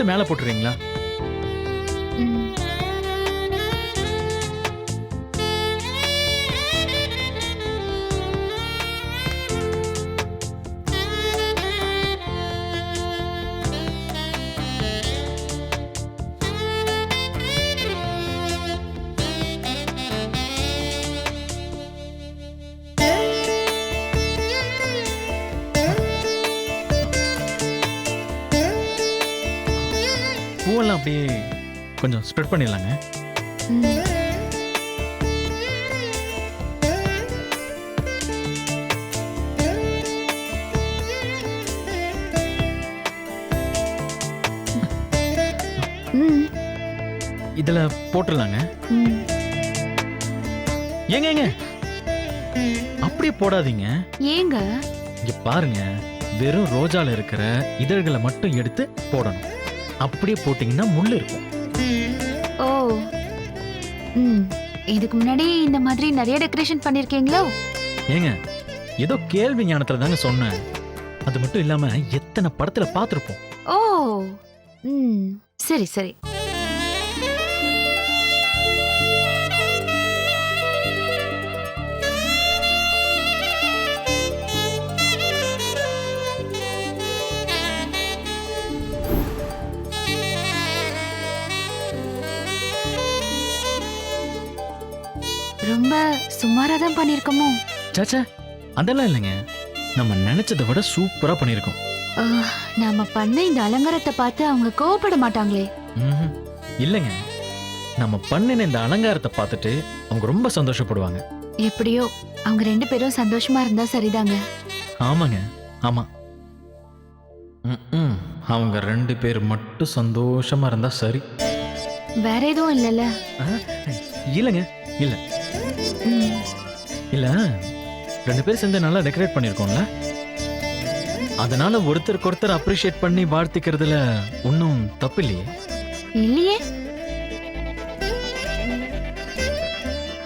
எடுத்து மேலே போட்டுறீங்களா? அப்படியே கொஞ்சம் ஸ்ப்ரெட் பண்ணிடலாங்க. இதில் போட்டுடலாங்க. ஏங்க ஏங்க அப்படியே போடாதீங்க ஏங்க இங்க பாருங்க வெறும் ரோஜால இருக்கிற இதழ்களை மட்டும் எடுத்து போடணும் அப்படியே போட்டீங்கன்னா முள் இருக்கும். ஓ. ம். இதுக்கு முன்னாடி இந்த மாதிரி நிறைய டெக்கரேஷன் பண்ணிருக்கீங்களோ? ஏங்க ஏதோ கேள்வி ஞானத்துல தாங்க சொன்னேன். அது மட்டும் இல்லாம எத்தனை படத்துல பார்த்திருப்போம். ஓ. ம். சரி சரி. சுமாரா தான் பண்ணிருக்கோமோ சாச்சா அதெல்லாம் இல்லைங்க. நம்ம நினைச்சதை விட சூப்பரா பண்ணியிருக்கோம் ஆஹ், நாம பண்ண இந்த அலங்காரத்தை பார்த்து அவங்க கோவப்பட மாட்டாங்களே. இல்லைங்க. நம்ம பண்ணின இந்த அலங்காரத்தை பார்த்துட்டு அவங்க ரொம்ப சந்தோஷப்படுவாங்க. எப்படியோ அவங்க ரெண்டு பேரும் சந்தோஷமா இருந்தா சரிதாங்க. ஆமாங்க. ஆமா. அவங்க ரெண்டு பேர் மட்டும் சந்தோஷமா இருந்தா சரி. வேற எதுவும் இல்லைல்ல. இல்லைங்க. இல்ல. இல்ல ரெண்டு பேரும் சேர்ந்து நல்லா டெக்கரேட் பண்ணிருக்கோம்ல அதனால ஒருத்தருக்கு ஒருத்தர் அப்ரிஷியேட் பண்ணி வாழ்த்திக்கிறதுல ஒன்றும் தப்பு இல்லையே. இல்லையே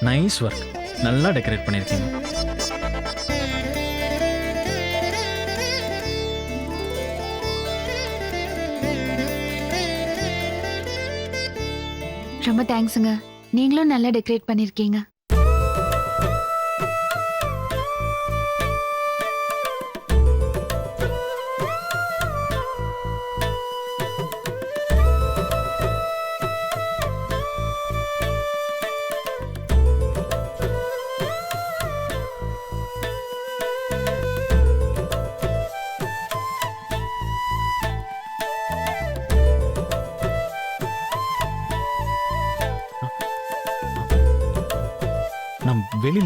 நைஸ் ஒர்க் நல்லா டெக்கரேட் பண்ணிருக்கீங்க ரொம்ப தேங்க்ஸுங்க நீங்களும் நல்லா டெக்கரேட் பண்ணிருக்கீங்க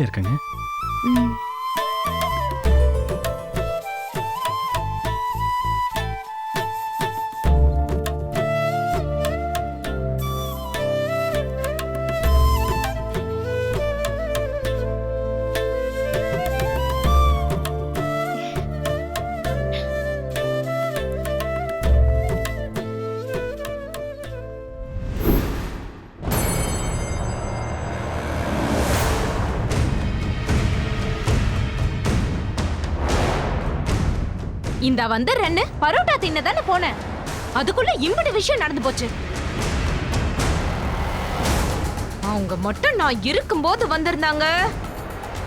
இருக்கேங்க. இந்த வந்துடுறேன்னு பரோட்டா தின்ன தானே போனேன். அதுக்குள்ள இம்படி விஷயம் நடந்து போச்சு. அவங்க மட்டும் நான் இருக்கும்போது வந்திருந்தாங்க.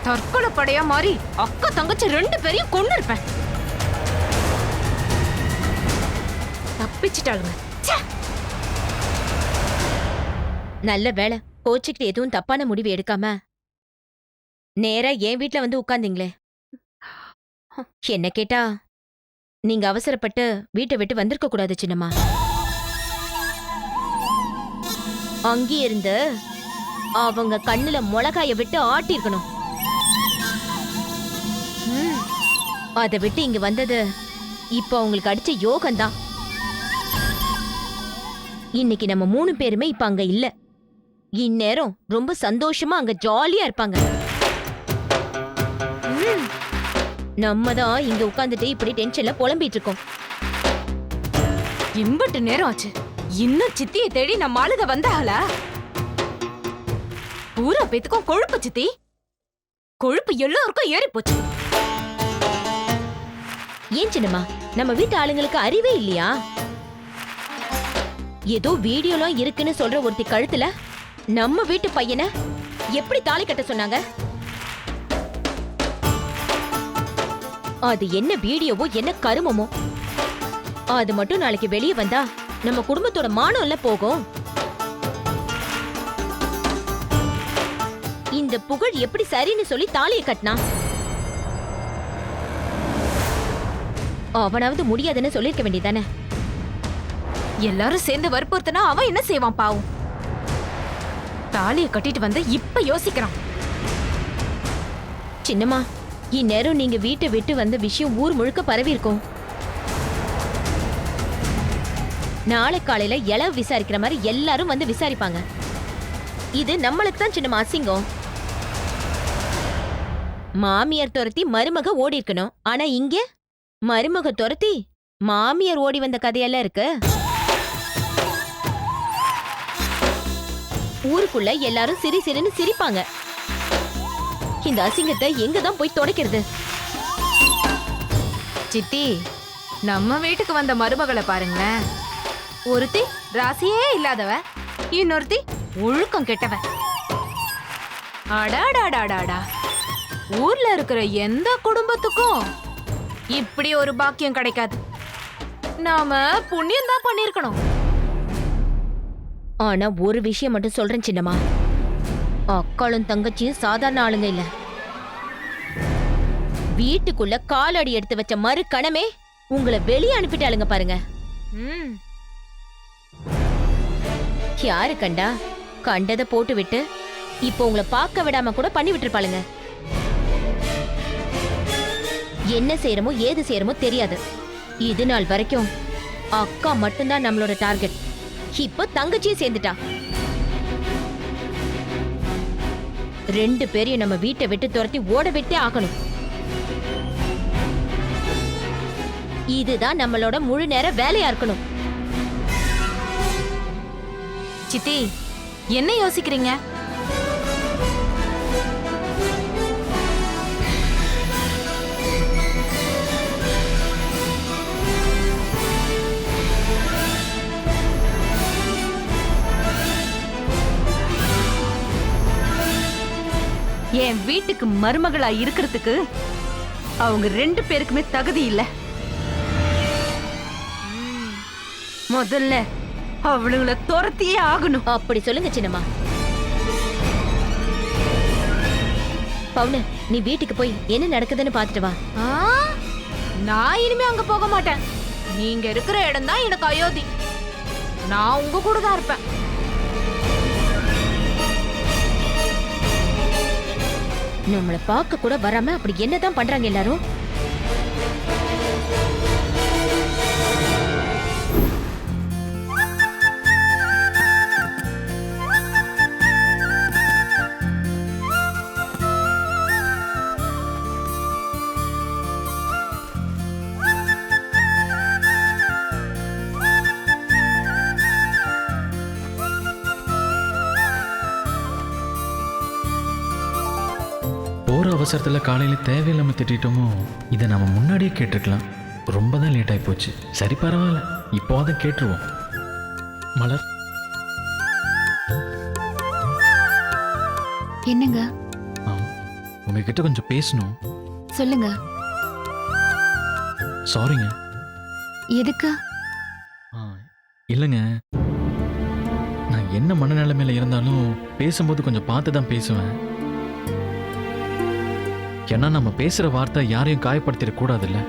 தற்கொலை படையா மாறி அக்கா தங்கச்சி ரெண்டு பேரையும் கொண்டு இருப்பேன் தப்பிச்சிட்டாளுங்க. ச்சே! நல்ல வேலை கோச்சிக்கிட்டு எதுவும் தப்பான முடிவு எடுக்காம நேரா என் வீட்ல வந்து உட்கார்ந்தீங்களே. என்ன கேட்டா? நீங்க அவசரப்பட்டு வீட்டை விட்டு வந்திருக்க கூடாது சின்னம்மா. அங்கே இருந்து அவங்க கண்ணுல மிளகாய விட்டு ஆட்டிருக்கணும் அதை விட்டு இங்க வந்தது இப்போ அவங்களுக்கு அடிச்ச யோகம்தான். இன்னைக்கு நம்ம மூணு பேருமே இப்ப அங்க இல்ல. இந்நேரம் ரொம்ப சந்தோஷமா அங்க ஜாலியா இருப்பாங்க. நம்ம தான் இங்க உட்கார்ந்துட்டு இப்படி டென்ஷன்ல புலம்பிட்டு இருக்கோம். இம்பட்டு நேரம் ஆச்சு. இன்னும் சித்தியை தேடி நம்ம ஆளுக வந்தாளா? பூரா பேத்துக்கும் கொழுப்பு சித்தி. கொழுப்பு எல்லாருக்கும் ஏறி போச்சு ஏன் சின்னம்மா? நம்ம வீட்டு ஆளுங்களுக்கு அறிவே இல்லையா? ஏதோ வீடியோலாம் இருக்குன்னு சொல்ற ஒருத்தி கழுத்துல. நம்ம வீட்டு பையனை எப்படி தாலி கட்ட சொன்னாங்க? அது என்ன வீடியோவோ என்ன கருமமோ. அது மட்டும் நாளைக்கு வெளியே வந்தா நம்ம குடும்பத்தோட மானம்ல போகும். இந்த புகழ் எப்படி சரின்னு சொல்லி தாலியை கட்டினா அவனாவது முடியாதுன்னு சொல்லிருக்க வேண்டியதானே எல்லாரும் சேர்ந்து வற்புறுத்தினா அவன் என்ன செய்வான் பாவம். தாலியை கட்டிட்டு வந்து இப்ப யோசிக்கிறான். சின்னம்மா இந்நேரம் நீங்க வீட்டை விட்டு வந்த விஷயம் ஊர் முழுக்க பரவி இருக்கும் நாளை காலையில எலவு விசாரிக்கிற மாதிரி எல்லாரும் வந்து விசாரிப்பாங்க. இது நம்மளுக்கு தான் சின்ன அசிங்கம். மாமியார் துரத்தி மருமக ஓடி இருக்கணும் ஆனா இங்க? மருமக துரத்தி மாமியார் ஓடி வந்த கதையெல்லாம் இருக்கு. ஊருக்குள்ள எல்லாரும் சிரி சிரின்னு சிரிப்பாங்க. இந்த அசிங்கத்தை எங்க தான் போய் துடைக்கிறது? சித்தி நம்ம வீட்டுக்கு வந்த மருமகளை பாருங்களேன். ஒருத்தி ராசியே இல்லாதவ இன்னொருத்தி ஒழுக்கம் கெட்டவ அடாடாடாடாடா. ஊர்ல இருக்கிற எந்த குடும்பத்துக்கும் இப்படி ஒரு பாக்கியம் கிடைக்காது. நாம புண்ணியம் தான் பண்ணிருக்கணும் ஆனா ஒரு விஷயம் மட்டும் சொல்றேன் சின்னம்மா. அக்காளும் தங்கச்சியும் சாதாரண ஆளுங்க இல்ல. வீட்டுக்குள்ள காலடி எடுத்து வச்ச மறு கணமே உங்களை வெளியே அனுப்பிட்டாளுங்க பாருங்க. ம். யாரு கண்டா? கண்டதை போட்டு விட்டு இப்போ உங்களை பார்க்க விடாம கூட பண்ணி விட்டுருப்பாளுங்க. என்ன செய்யறமோ ஏது செய்யறமோ தெரியாது. இது நாள் வரைக்கும் அக்கா மட்டும்தான் நம்மளோட டார்கெட். இப்போ தங்கச்சியும் சேர்ந்துட்டா. ரெண்டு பேரையும் நம்ம வீட்டை விட்டு துரத்தி ஓட விட்டே ஆகணும். இதுதான் நம்மளோட முழு நேர வேலையா இருக்கணும். சித்தி என்ன யோசிக்கிறீங்க? என் வீட்டுக்கு மருமகளா இருக்கிறதுக்கு அவங்க ரெண்டு பேருக்குமே தகுதி இல்ல. முதல்ல அவளுங்கள துரத்தியே ஆகணும். அப்படி சொல்லுங்க சின்னம்மா. பவுனு நீ வீட்டுக்கு போய் என்ன நடக்குதுன்னு பாத்துட்டு வா. ஆ? நான் இனிமே அங்க போக மாட்டேன். நீங்க இருக்கிற இடம் தான் எனக்கு அயோத்தி. நான் உங்க கூட தான் இருப்பேன். நம்மள பார்க்க கூட வராம அப்படி என்னதான் பண்றாங்க எல்லாரும்? அவசரத்துல காலையில தேவையில்லாம திட்டிட்டோமோ இதை நம்ம முன்னாடியே கேட்டிருக்கலாம். ரொம்ப தான் லேட் ஆகி போச்சு. சரி பரவாயில்ல. இப்போவாது கேட்டுருவோம். மலர். என்னங்க? உங்ககிட்ட கொஞ்சம் பேசணும். சொல்லுங்க. சாரிங்க எதுக்கு? இல்லைங்க. நான் என்ன மனநிலைமையில இருந்தாலும் பேசும்போது கொஞ்சம் பார்த்து தான் பேசுவேன். ஏன்னா நம்ம பேசுற வார்த்தை யாரையும் காயப்படுத்திட கூடாதுல்ல.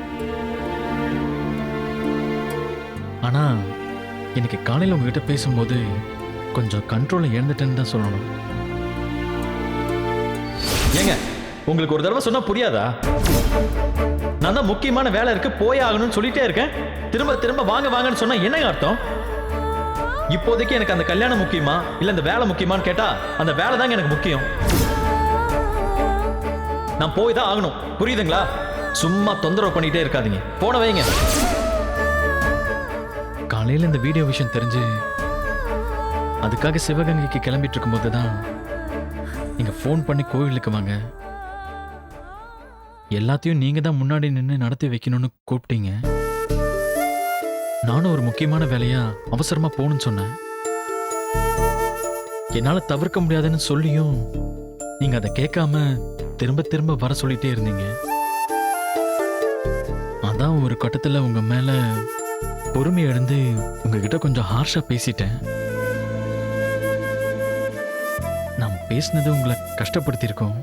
ஆனா இன்னைக்கு காலையில் உங்ககிட்ட பேசும்போது கொஞ்சம் கண்ட்ரோலை இழந்துட்டேன்னு தான் சொல்லணும். ஏங்க உங்களுக்கு ஒரு தடவை சொன்னா புரியாதா? நான் தான் முக்கியமான வேலை இருக்கு போய் ஆகணும்னு சொல்லிட்டே இருக்கேன். திரும்ப திரும்ப வாங்க வாங்கன்னு சொன்னா என்னங்க அர்த்தம்? இப்போதைக்கு எனக்கு அந்த கல்யாணம் முக்கியமா இல்ல இந்த வேலை முக்கியமான்னு கேட்டா அந்த வேலை தாங்க எனக்கு முக்கியம். நான் போய் தான் ஆகணும். புரியுதுங்களா? சும்மா தொந்தரவு பண்ணிட்டே இருக்காதீங்க. போன வைங்க. காலையில் இந்த வீடியோ விஷயம் தெரிஞ்சு அதுக்காக சிவகங்கைக்கு கிளம்பிட்டு இருக்கும்போது தான் நீங்கள் ஃபோன் பண்ணி கோவிலுக்கு வாங்க. எல்லாத்தையும் நீங்கள் தான் முன்னாடி நின்று நடத்தி வைக்கணும்னு கூப்பிட்டீங்க. நானும் ஒரு முக்கியமான வேலையாக அவசரமாக போகணும்னு சொன்னேன். என்னால் தவிர்க்க முடியாதுன்னு சொல்லியும் நீங்கள் அதை கேட்காம திரும்ப திரும்ப வர சொல்லிட்டே இருந்தீங்க. அதான் ஒரு கட்டத்தில் உங்க மேல பொறுமை எழுந்து உங்ககிட்ட கொஞ்சம் ஹார்ஷா பேசிட்டேன். நான் பேசினது உங்களை கஷ்டப்படுத்தியிருக்கோம்.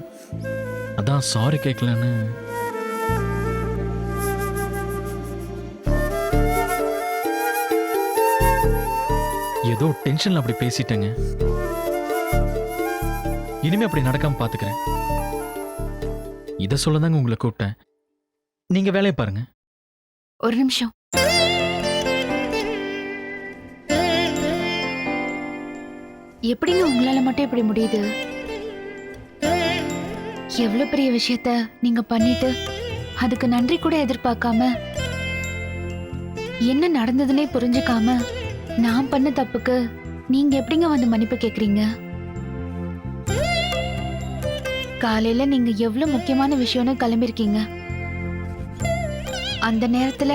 அதான் சாரி கேட்கலன்னு ஏதோ டென்ஷன்ல அப்படி பேசிட்டேங்க. இனிமே அப்படி நடக்காம பாத்துக்கிறேன். இதை சொல்ல தாங்க உங்களை கூப்பிட்டேன். நீங்க வேலையை பாருங்க. ஒரு நிமிஷம். எப்படிங்க உங்களால மட்டும் எப்படி முடியுது? எவ்வளவு பெரிய விஷயத்த நீங்க பண்ணிட்டு அதுக்கு நன்றி கூட எதிர்பார்க்காம என்ன நடந்ததுன்னே புரிஞ்சுக்காம நான் பண்ண தப்புக்கு நீங்க எப்படிங்க வந்து மன்னிப்பு கேக்குறீங்க? காலையில நீங்க எவ்வளவு முக்கியமான விஷயம்னு கிளம்பிருக்கீங்க. அந்த நேரத்துல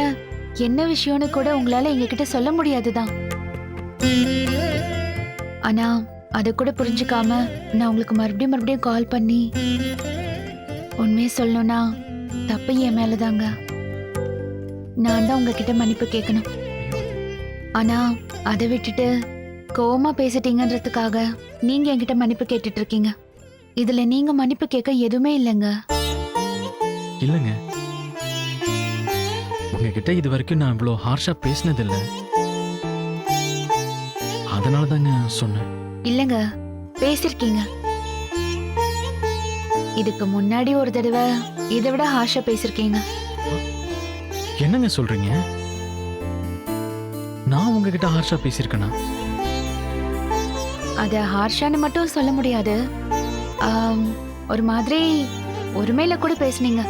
என்ன விஷயம்னு கூட உங்களால எங்ககிட்ட சொல்ல முடியாதுதான். ஆனா அத கூட புரிஞ்சுக்காம நான் உங்களுக்கு மறுபடியும் மறுபடியும் கால் பண்ணி உண்மையை சொல்லணும்னா தப்பு என் மேலதாங்க. நான் தான் உங்ககிட்ட மன்னிப்பு கேட்கணும். ஆனா அதை விட்டுட்டு கோவமா பேசிட்டீங்கன்றதுக்காக நீங்க என்கிட்ட மன்னிப்பு கேட்டுட்டு இருக்கீங்க. இதுல நீங்க மன்னிப்பு கேட்க எதுவுமே இல்லைங்க. இல்லைங்க. உங்ககிட்ட இது வரைக்கும் நான் இவ்வளோ ஹார்ஷா பேசினதில்லை. அதனால தாங்க சொன்னேன். இல்லங்க. பேசிருக்கீங்க. இதுக்கு முன்னாடி ஒரு தடவை இதை விட ஹாஷா பேசிருக்கீங்க. என்னங்க சொல்றீங்க? நான் உங்ககிட்ட ஹார்ஷா பேசியிருக்கேனா? அத ஹார்ஷான்னு மட்டும் சொல்ல முடியாது. ஒரு மாதிரி ஒருமையில கூட பேசுனீங்க.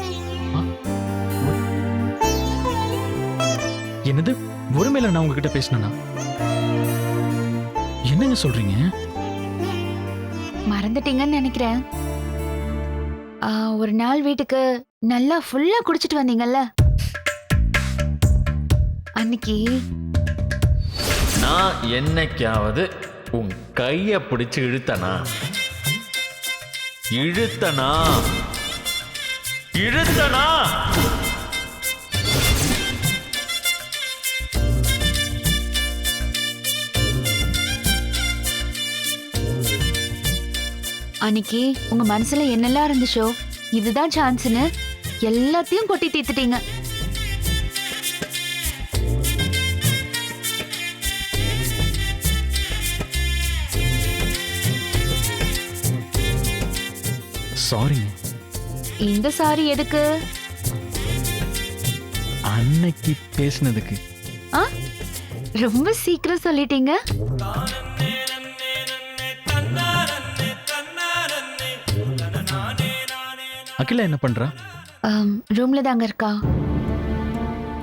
என்னது? ஒருமையில நான் உங்ககிட்ட பேசினேனா? என்னங்க சொல்றீங்க? மறந்துட்டீங்கன்னு நினைக்கிறேன். ஆ, ஒரு நாள் வீட்டுக்கு நல்லா ஃபுல்லா குடிச்சிட்டு வந்தீங்கல்ல? அன்னைக்கு நான் என்னைக்காவது உன் கைய பிடிச்சு இழுத்தனா? இழுத்தனா? இழுத்தனா? அன்னைக்கு உங்க மனசுல என்னெல்லாம் இருந்துச்சோ? இதுதான் சான்ஸ்னு எல்லாத்தையும் கொட்டி தீர்த்துட்டீங்க. சாரிங்க இந்த சாரி எதுக்கு? அன்னைக்கு பேசினதுக்கு. ஆ? ரொம்ப சீக்கிரம் சொல்லிட்டீங்க. அகிலா என்ன பண்றா? ரூம்ல தாங்க இருக்கா.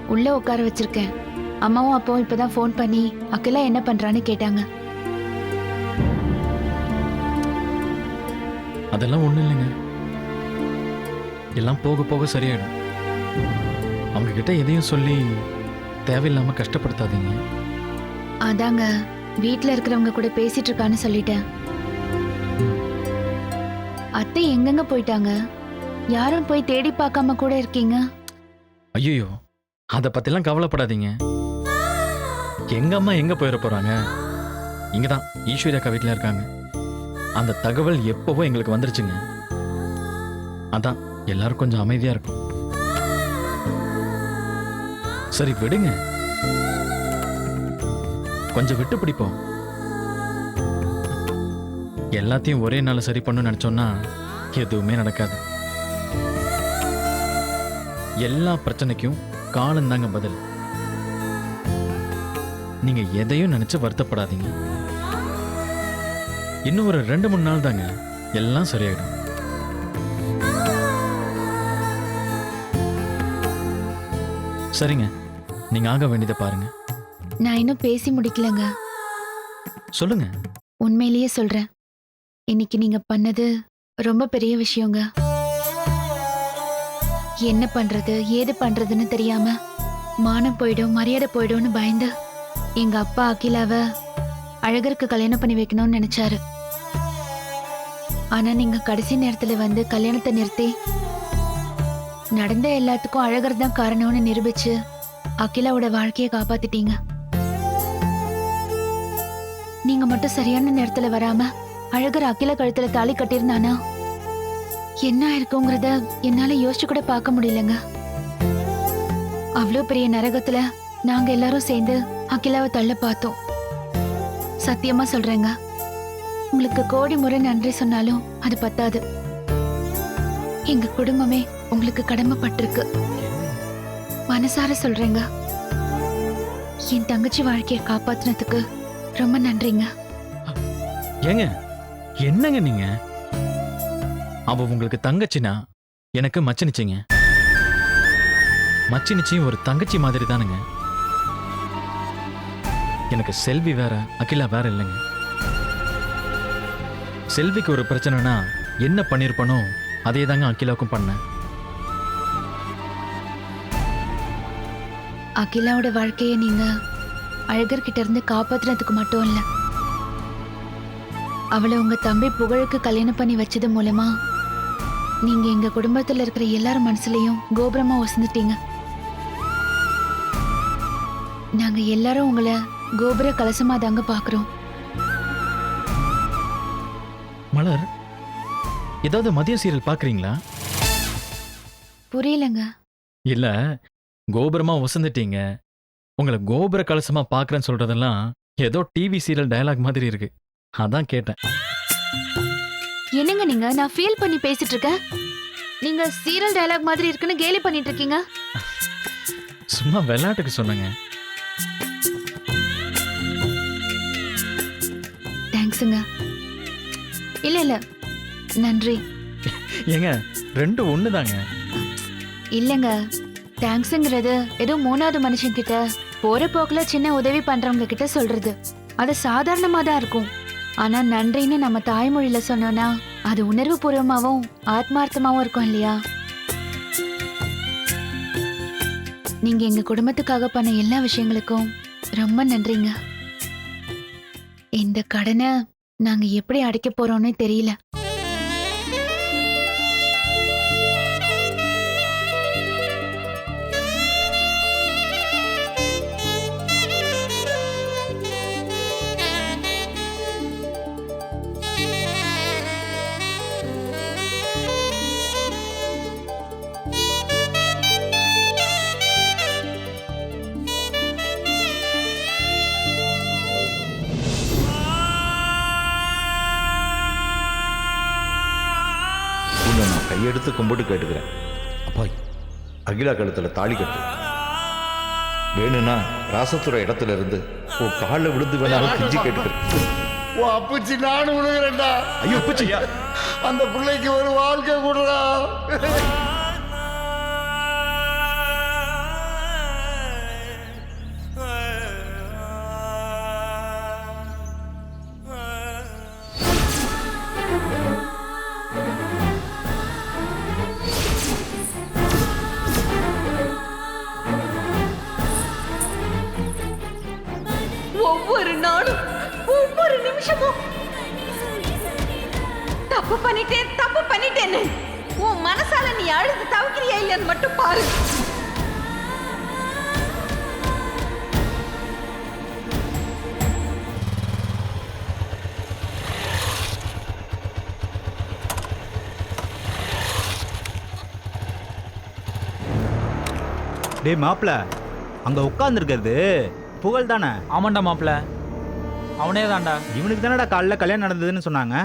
உள்ள உட்கார வச்சிருக்கேன். அம்மாவும் அப்பாவும் இப்பதான் ஃபோன் பண்ணி அகிலா என்ன பண்றான்னு கேட்டாங்க. அதெல்லாம் ஒண்ணும் இல்லைங்க. எல்லாம் போக போக சரியாயிடும். அவங்க கிட்ட எதையும் சொல்லி தேவையில்லாம கஷ்டப்படுத்தாதீங்க. அதாங்க வீட்ல இருக்கிறவங்க கூட பேசிட்டு இருக்கான்னு சொல்லிட்டேன். அத்தை எங்கெங்க போயிட்டாங்க? யாரும் போய் தேடி பார்க்காம கூட இருக்கீங்க? ஐயோ அதை பத்திலாம் கவலைப்படாதீங்க. எங்க அம்மா எங்க போயிட போறாங்க? இங்க தான் ஈஸ்வரி அக்கா வீட்டில் இருக்காங்க. அந்த தகவல் எப்பவோ எங்களுக்கு வந்துருச்சுங்க. அதான் எல்லாரும் கொஞ்சம் அமைதியா இருக்கும். சரி விடுங்க. கொஞ்சம் விட்டு பிடிப்போம். எல்லாத்தையும் ஒரே நாள் சரி பண்ணு நினைச்சோம்னா எதுவுமே நடக்காது. எல்லா பிரச்சனைக்கும் காலம்தாங்க பதில். நீங்க எதையும் நினைச்சு வருத்தப்படாதீங்க. இன்னும் ஒரு ரெண்டு மூணு நாள் தாங்க. எல்லாம் சரியாயிடும். சரிங்க. நீங்க ஆக வேண்டியதை பாருங்க. நான் இன்னும் பேசி முடிக்கலங்க. சொல்லுங்க. உண்மையிலேயே சொல்றேன். இன்னைக்கு நீங்க பண்ணது ரொம்ப பெரிய விஷயங்க. என்ன பண்றது ஏது பண்றதுன்னு தெரியாம மானம் போயிடும் மரியாதை போயிடும்னு பயந்து எங்க அப்பா அகிலாவ அழகருக்கு கல்யாணம் பண்ணி வைக்கணும்னு நினைச்சாரு. ஆனா நீங்க கடைசி நேரத்துல வந்து கல்யாணத்தை நிறுத்தி நடந்த எல்லாத்துக்கும் அழகர் தான் காரணம்னு நிரூபிச்சு அகிலாவோட வாழ்க்கையை காப்பாத்திட்டீங்க. நீங்க மட்டும் சரியான நேரத்துல வராம அழகர் அகில கழுத்துல தாலி கட்டியிருந்தானா? என்ன இருக்குங்கிறத என்னால யோசிச்சு கூட பார்க்க முடியலங்க. அவ்வளோ பெரிய நரகத்துல நாங்க எல்லாரும் சேர்ந்து அகிலாவை தள்ள பார்த்தோம். சத்தியமா சொல்றேங்க. உங்களுக்கு கோடி முறை நன்றி சொன்னாலும் அது பத்தாது. எங்க குடும்பமே உங்களுக்கு கடமைப்பட்டிருக்கு. மனசார சொல்றேங்க. என் தங்கச்சி வாழ்க்கையை காப்பாத்துனதுக்கு ரொம்ப நன்றிங்க. ஏங்க என்னங்க நீங்க? அவ உங்களுக்கு தங்கச்சினா எனக்கு மச்சனிச்சிங்க. மச்சினிச்சியும் ஒரு தங்கச்சி மாதிரி தானுங்க. எனக்கு செல்வி வேற அகிலா வேற இல்லைங்க. செல்விக்கு ஒரு பிரச்சனைனா என்ன பண்ணியிருப்பனோ அதே தாங்க அகிலாவுக்கும் பண்ணேன். அகிலாவோட வாழ்க்கையை நீங்க அழகர்கிட்ட இருந்து காப்பாத்துனதுக்கு மட்டும் இல்ல. அவளை உங்க தம்பி புகழுக்கு கல்யாணம் பண்ணி வச்சது மூலமா நீங்க எங்க குடும்பத்துல இருக்கிற எல்லார் மனசுலயும் கோபுரமா வசந்துட்டீங்க நாங்க எல்லாரும் உங்களை கோபுர கலசமா தாங்க பாக்குறோம். மலர் ஏதாவது மதிய சீரியல் பாக்குறீங்களா புரியலங்க. இல்ல கோபுரமா வசந்துட்டீங்க உங்களை கோபுர கலசமா பாக்குறேன்னு சொல்றதெல்லாம் ஏதோ டிவி சீரியல் டயலாக் மாதிரி இருக்கு. அதான் கேட்டேன். என்னங்க நீங்க? நான் ஃபீல் பண்ணி பேசிட்டு இருக்கேன். நீங்க சீரியல் டயலாக் மாதிரி இருக்குன்னு கேலி பண்ணிட்டு இருக்கீங்க. சும்மா விளையாட்டுக்கு சொன்னேங்க. தேங்க்ஸுங்க இல்ல இல்ல. நன்றி. ஏங்க ரெண்டு ஒண்ணுதாங்க. இல்லங்க. தேங்க்ஸுங்கிறது ஏதோ மூணாவது மனுஷன் கிட்ட போற போக்குல சின்ன உதவி பண்றவங்க கிட்ட சொல்றது. அது சாதாரணமா தான் இருக்கும். ஆனா நன்றின்னு நம்ம தாய்மொழியில சொன்னோம்னா அது உணர்வு பூர்வமாவும் ஆத்மார்த்தமாவும் இருக்கும் இல்லையா? நீங்க எங்க குடும்பத்துக்காக பண்ண எல்லா விஷயங்களுக்கும் ரொம்ப நன்றிங்க. இந்த கடனை நாங்க எப்படி அடைக்க போறோம்னு தெரியல. கையெடுத்து கும்பிட்டு கேட்டுக்கிறேன். அப்பா அகிலா கழுத்தில் தாலி கட்டு. வேணும்னா ராசத்துறை இடத்துல இருந்து உன் காலில் விழுந்து வேணாலும் கிஞ்சி கேட்டுக்கிறேன். ஓ அப்பச்சி நானும் விழுகிறேன்டா ஐயோ பூச்சி அந்த பிள்ளைக்கு ஒரு வாழ்க்கை கொடுறா நிமிஷமும் தப்பு பண்ணிட்டேன் தப்பு பண்ணிட்டேன்னு. உன் மனசால நீ அழுது தவிக்கிறியா இல்லைன்னு மட்டும் பாரு. டேய் மாப்ள அங்க உட்கார்ந்துருக்கிறது புகழ் தானே ஆமாண்டா மாப்ள அவனே தான்டா இவனுக்கு தானடா காலைல கல்யாணம் நடந்ததுன்னு சொன்னாங்க.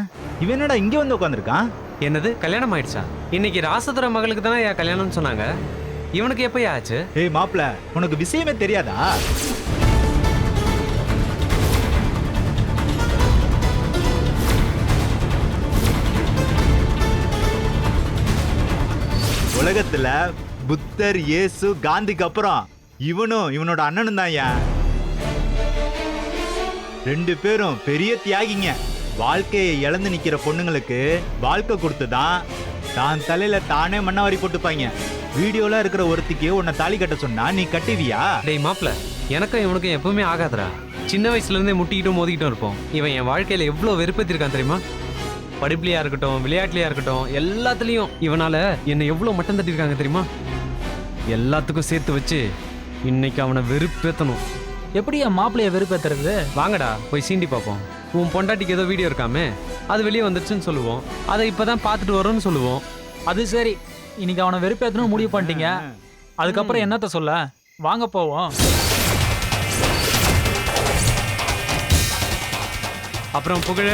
இவன் என்னடா இங்க வந்து உட்காந்துருக்கான் என்னது? கல்யாணம் ஆயிடுச்சா? இன்னைக்கு ராசதுரை மகளுக்கு தானே என் கல்யாணம்னு சொன்னாங்க. இவனுக்கு எப்போ ஆச்சு? ஏய் மாப்ள உனக்கு விஷயமே தெரியாதா? உலகத்துல புத்தர் இயேசு காந்திக்கு அப்புறம் இவனும் இவனோட அண்ணனும் தான் ரெண்டு பேரும் பெரிய தியாகிங்க. வாழ்க்கையை இழந்து நிக்கிற பொண்ணுங்களுக்கு வாழ்க்கை கொடுத்து தான் தான் தலையில தானே மண்ணாவாரி போட்டுப்பாங்க. வீடியோல இருக்கிற ஒருத்திக்கு உன்னை தாலி கட்ட சொன்னா நீ கட்டுவியா? டேய் மாப்ள எனக்கும் இவனுக்கும் எப்பவுமே ஆகாதடா. சின்ன வயசுல இருந்தே முட்டிக்கிட்டும் மோதிக்கிட்டும் இருப்போம். இவன் என் வாழ்க்கையில எவ்வளவு வெறுப்பேத்திருக்கான் தெரியுமா? படிப்புலையா இருக்கட்டும் விளையாட்டுலயா இருக்கட்டும் எல்லாத்துலயும் இவனால என்னை எவ்வளவு மட்டம் தட்டியிருக்காங்க தெரியுமா? எல்லாத்துக்கும் சேர்த்து வச்சு இன்னைக்கு அவனை வெறுப்பேத்தணும். எப்படி என் மாப்பிள்ளைய வெறுப்பேத்துறது? வாங்கடா போய் சீண்டி பார்ப்போம். உன் பொண்டாட்டிக்கு ஏதோ வீடியோ இருக்காமே அது வெளியே வந்துருச்சுன்னு சொல்லுவோம். அதை இப்பதான் பார்த்துட்டு வரோம்னு சொல்லுவோம். அது சரி. இன்னைக்கு அவனை வெறுப்பேத்தணும் முடிவு பண்ணிட்டீங்க. அதுக்கப்புறம் என்னத்த சொல்ல? வாங்க போவோம். அப்புறம் புகழ.